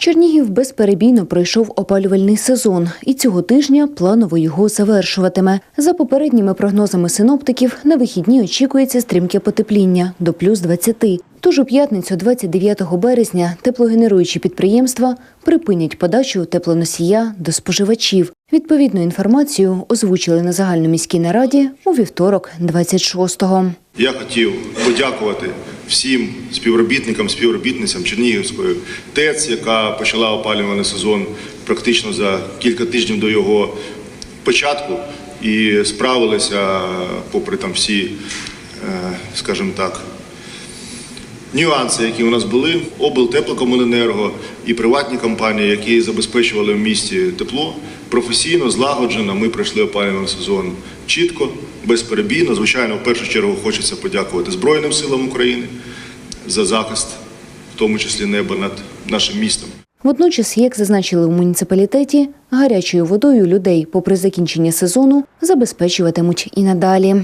Чернігів безперебійно пройшов опалювальний сезон, і цього тижня планово його завершуватиме. За попередніми прогнозами синоптиків, на вихідні очікується стрімке потепління до плюс 20. Тож у п'ятницю, 29 березня, теплогенеруючі підприємства припинять подачу теплоносія до споживачів. Відповідну інформацію озвучили на загальноміській нараді у вівторок, 26-го. Я хотів подякувати всім співробітникам, співробітницям Чернігівської ТЕЦ, яка почала опалювальний сезон практично за кілька тижнів до його початку. І справилися, попри там всі, е, скажімо так, нюанси, які у нас були, облтеплокомуненерго і приватні компанії, які забезпечували в місті тепло, професійно, злагоджено. Ми пройшли опалювальний сезон чітко, безперебійно. Звичайно, в першу чергу хочеться подякувати Збройним силам України за захист, в тому числі неба над нашим містом. Водночас, як зазначили у муніципалітеті, гарячою водою людей, попри закінчення сезону, забезпечуватимуть і надалі.